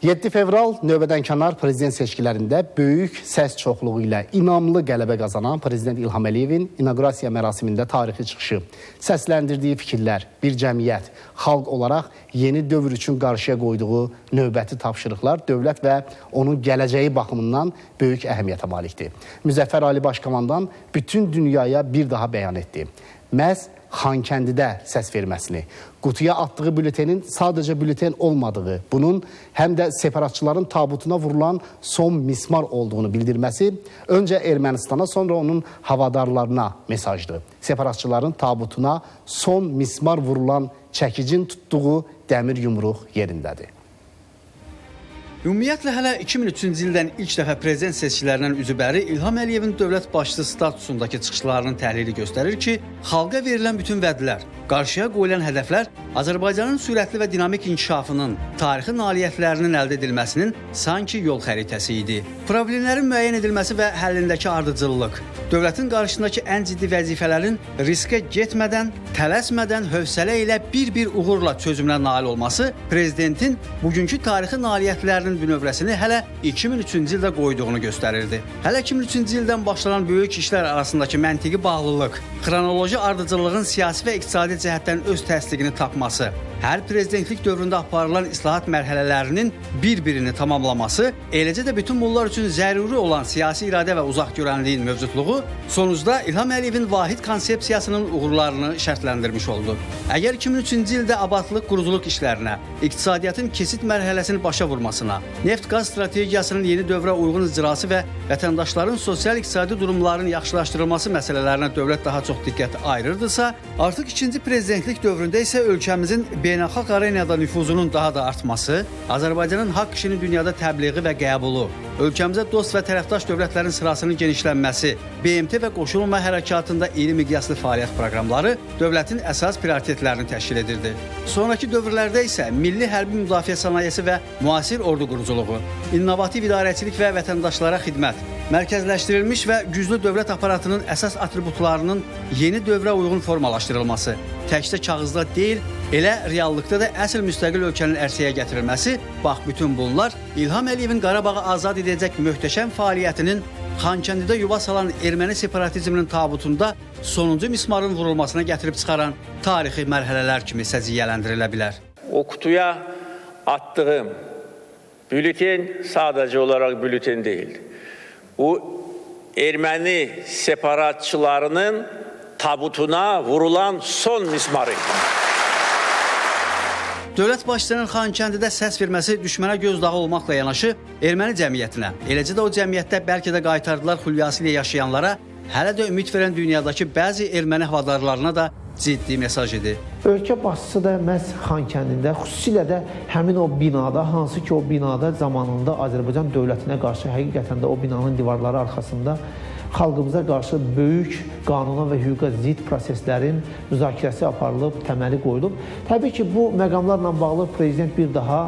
7 fevral növbədənkənar prezident seçkilərində böyük səs çoxluğu ilə inamlı qələbə qazanan prezident İlham Əliyevin inaqurasiya mərasimində tarixi çıxışı, səsləndirdiyi fikirlər, bir cəmiyyət, xalq olaraq yeni dövr üçün qarşıya qoyduğu növbəti tapşırıqlar dövlət və onun gələcəyi baxımından böyük əhəmiyyətə malikdir. Müzəffər Ali Başkomandan bütün dünyaya bir daha bəyan etdi. Məhz Xankəndidə səs verməsini, qutuya atdığı bültenin sadəcə bülten olmadığı, bunun həm də separatçıların tabutuna vurulan son mismar olduğunu bildirməsi öncə Ermənistana, sonra onun havadarlarına mesajdır. Separatçıların tabutuna son mismar vurulan çəkicin tutduğu dəmir yumruq yerindədir. Ümumiyyətlə hələ 2003-cü ildən ilk dəfə prezident seçkilərindən üzübəri İlham Əliyevin dövlət başçısı statusundakı çıxışlarının təhlili göstərir ki, xalqa verilən bütün vədlər, qarşıya qoyulan hədəflər Azərbaycanın sürətli və dinamik inkişafının, tarixi nailiyyətlərinin əldə edilməsinin sanki yol xəritəsi idi. Problemlərin müəyyən edilməsi və həllindəki ardıcıllıq, dövlətin qarşısındakı ən ciddi vəzifələrin riskə getmədən, tələsmədən hövsələ ilə bir-bir uğurla çözümünə nail olması prezidentin bugünkü tarixi nailiyyətlərinin bünövrəsini hələ 2003-cü ildə qoyduğunu göstərirdi. Hələ 2003-cü ildən başlanan böyük işlər arasındakı məntiqi bağlılıq, xronoloji ardıcıllığın siyasi və iqtisadi cəhətdən öz təsdiqini tapması, hər prezidentlik dövründə aparılan islahat mərhələlərinin bir-birini tamamlaması, eləcə də bütün bunlar üçün zəruri olan siyasi iradə və uzaqgörənliyin mövcudluğu sonucda İlham Əliyevin vahid konsepsiyasının uğurlarını şərtləndirmiş oldu. Əgər 2003-cü ildə abadlıq, quruculuq işlərinə, iqtisadiyyatın kesit mərhələsini başa vurmasına, neft-qaz strategiyasının yeni dövrə uyğun icrası və vətəndaşların sosial-iqtisadi durumlarının yaxşılaşdırılması məsələlərinə dövlət daha çox diqqət ayırırdısa, artıq ikinci prezidentlik dövründə isə ölkəmizin beynəlxalq arenada nüfuzunun daha da artması, Azərbaycanın haqq işinin dünyada təbliği və qəbulu, ölkəmizə dost və tərəfdaş dövlətlərin sırasının genişlənməsi, BMT və qoşulma hərəkatında iri miqyaslı fəaliyyət proqramları dövlətin əsas prioritetlərini təşkil edirdi. Sonrakı dövrlərdə isə milli hərbi müdafiə sənayesi və müasir ordu quruculuğu, innovativ idarəçilik və vətəndaşlara xidmət, mərkəzləşdirilmiş və güclü dövlət aparatının əsas atributlarının yeni dövrə uyğun formalaşdırılması, təkcə kağızda deyil, elə reallıqda da əsl müstəqil ölkənin ərsəyə gətirilməsi, bax bütün bunlar İlham Əliyevin Qarabağı azad edəcək möhtəşəm fəaliyyətinin Xankəndidə yuva salan erməni separatizminin tabutunda sonuncu mismarın vurulmasına gətirib çıxaran tarixi mərhələlər kimi səciyyələndirilə bilər. O kutuya attığım bülten sadece olarak bülten değil. Bu Ermeni separatçılarının tabutuna vurulan son mismarıydı. Dövlət başçısının Xankəndidə səs verməsi düşmənə gözdağı olmaqla yanaşı erməni cəmiyyətinə, eləcə də o cəmiyyətdə bəlkə də qaytardılar xülyası ilə yaşayanlara, hələ də ümid verən dünyadakı bəzi erməni havadarlarına da ciddi mesaj idi. Ölkə başçısı da məhz Xankəndində, xüsusilə də həmin o binada, hansı ki o binada zamanında Azərbaycan dövlətinə qarşı həqiqətən də o binanın divarları arxasında xalqımıza qarşı böyük qanuna və hüquqa zidd proseslərin müzakirəsi aparılıb, təməli qoyulub. Təbii ki, bu məqamlarla bağlı prezident bir daha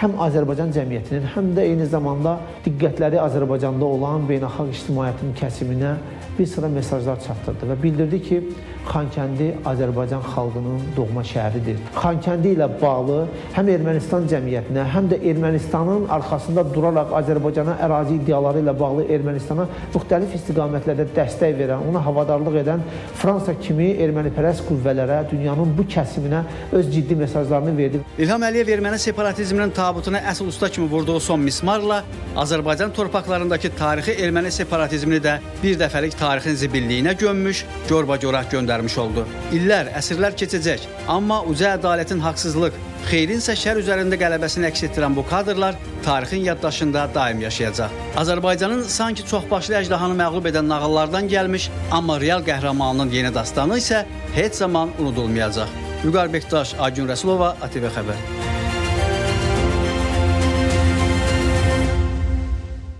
həm Azərbaycan cəmiyyətinin, həm də eyni zamanda diqqətləri Azərbaycanda olan beynəlxalq ictimaiyyətin kəsiminə bir sıra mesajlar çatdırdı və bildirdi ki, Xankəndi Azərbaycan xalqının doğma şəhəridir. Xankəndi ilə bağlı həm Ermənistan cəmiyyətinə, həm də Ermənistanın arxasında duraraq Azərbaycana ərazi iddiaları ilə bağlı Ermənistana müxtəlif istiqamətlərdə dəstək verən, ona havadarlıq edən Fransa kimi ermənipərəst qüvvələrə, dünyanın bu kəsiminə öz ciddi mesajlarını verdi. İlham Əliyev erməni separatizminin tabutuna əsl usta kimi vurduğu son mismarla Azərbaycan torpaqlarındakı tarixi erməni separatizmini də bir dəfəlik tarixin zibilliyinə gömmüş, görbacora göndərmiş oldu. İllər, əsrlər keçəcək, amma uca ədalətin haqsızlıq, xeyrin isə şər üzərində qələbəsini əks etdirən bu kadrlar tarixin yaddaşında daim yaşayacaq. Azərbaycanın sanki çoxbaşlı əjdahanı məğlub edən nağıllardan gəlmiş, amma real qəhrəmanının yeni dastanı isə heç zaman unudulmayacaq. Vüqar Bektaş, Aygün Rəsulova, ATV xəbər.